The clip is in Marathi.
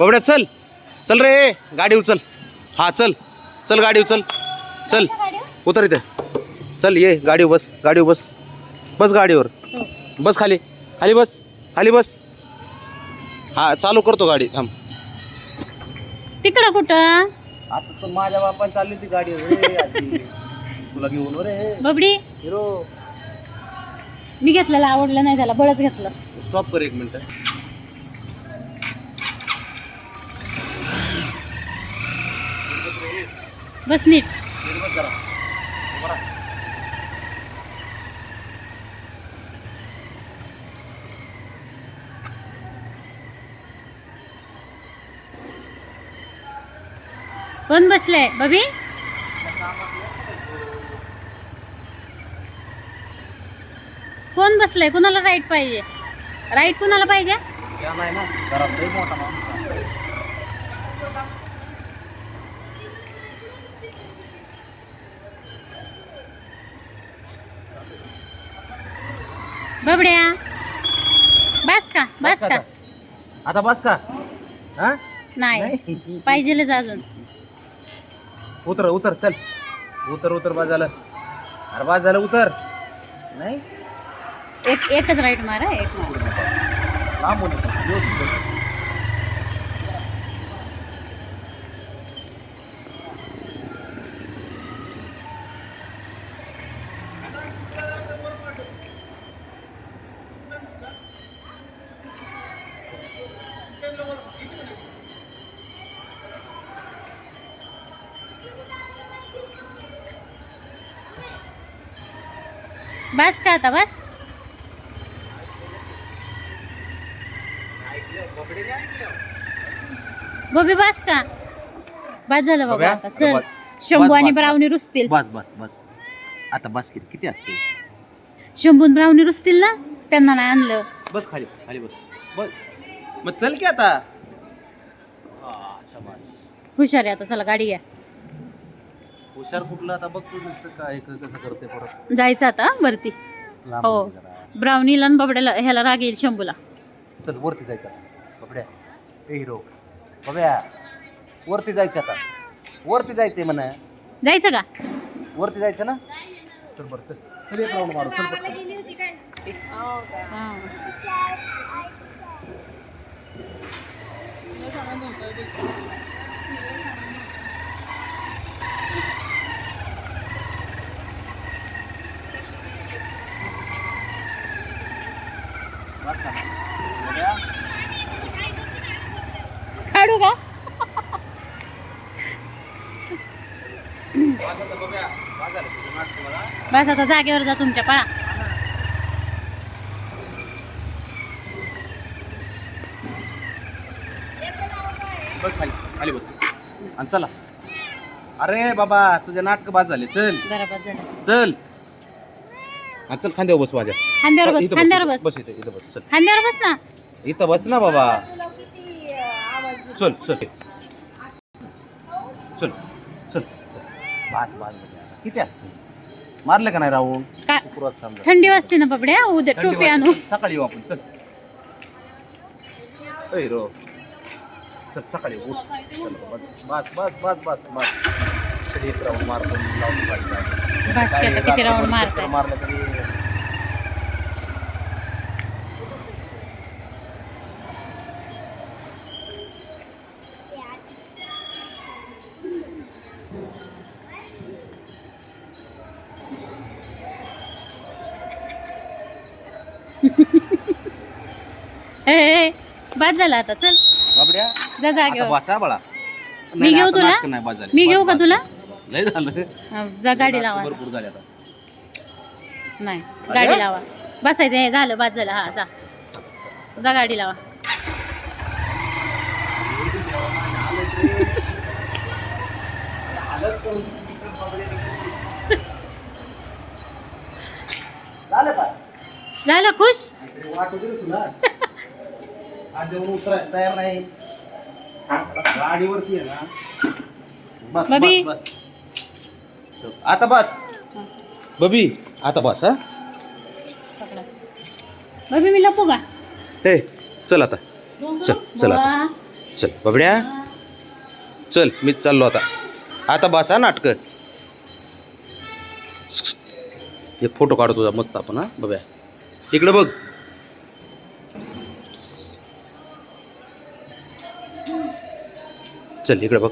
बबड्या चल. चल रे. गाडी उचल हा चल. चल गाडी उचल चल. उतर इथे. चल ये. गाडीवर बस. गाडीवर बस. बस गाडीवर. बस खाली. खाली बस. खाली बस. हा चालू करतो गाडी. थांब. तिकडं कुठं? आता तर माझ्या बापाने चालली ती गाडी. तुला घेऊन रे. बबडी. हिरो. मी घेतलेलं आवडलं नाही त्याला. बळच घेतलं. स्टॉप कर एक मिनिट. बस नीट. कोण बसले बबी? कोण बसलंय? कुणाला राईट पाहिजे? राईट कुणाला पाहिजे नाही ना घरात लय मोठा माणूस आहे. बबड्या. बस का? बस का आता? बस का? हा? नाही. पाहिजेलच अजून. उतर उतर चल. उतर उतर बाद झालं. अरे बाद झालं उतर. नाही. एक एकच राईट मारा एक मारा. लांब बोलतो बस का आता बस? बबी बस का? बस झालं बाबा बघा, आता. चल. शंभू आणि. ब्राऊनी रुसतील. बस बस बस. आता बस किती किती असते? शंभून ब्राऊनी रुसतील ना? त्यांना नाही आणलं. बस खाली खाली बस. बस. मग चल की आता. हा, शाबास. हुशार आहे आता. चला गाडी घ्या. हुशार कुठलं? आता बघ तू नुसतं काय क- कसं करते परत. जायचं आता वरती. लांब हो. गेली जरा. ब्राऊनीला आणि बबड्याला ह्याला राग येईल शंभूला. चल वरती जायचं आता. बबड्या. ए हिरो. बब्या वरती जायचं आता. वरती जायचंय म्हणा. जायचं का? वरती जायचं ना? चल बरं चल. चल एक राऊंड मारू. चल पटकन. हा. काढू का. बस आता जागेवर जा तुमच्या पळा. बस खाली खाली बस. आणि चला. अरे बाबा तुझे नाटक बाद झाले. चल. झालं. चल. हा चल खांद्यावर बस माझ्या. खांद्यावर बस इथं खांद्यावर बस. बस इथं इथं बस चल. खांद्यावर बस ना. इथं बस ना बाबा. चल चल. चल चल चल. बास बास बघा. किती असते? मारलं का नाही राहून का. थंडी वाजते ना बबड्या उद्या टोपी. आणू. सकाळी येऊ आपण चल. ऐ रो. चल सकाळी उठ. चल बस बस बस बस बस. एक राऊंड मारतो लावून किती राऊंड मारताय. मारलं तरी ए, बस झालं आता चल. बाबड्या जा आता जागेवर बसा बाळा. मी घेऊ आता तुला? नाटकं नाही, बस झाले. मी बस, घेऊ का बस, तुला? बस. लय झालं. हा, जा गाडी नाटकं लावा. भरपूर झाले आता. नाही? गाडी लावा. बसायचं हे झालं बस झालं. हा जा. जा गाडी लावा. झालं खुश? वाटू दे रे तुला. आज जेवण उतराय तयार नाही. गाडीवरती आहे ना. बस बबी. बस बस. आता बस. बबी आता बस हा? पकडा. बबी मी लपू का? हे चल आता. चल, चल आता. बाबा, चल बबड्या. चल मी चाललो आता. आता बस हा नाटकं. एक फोटो काढतो तुझा मस्त आपण हा बघ्या इकडे बघ. चल इकडे बघ.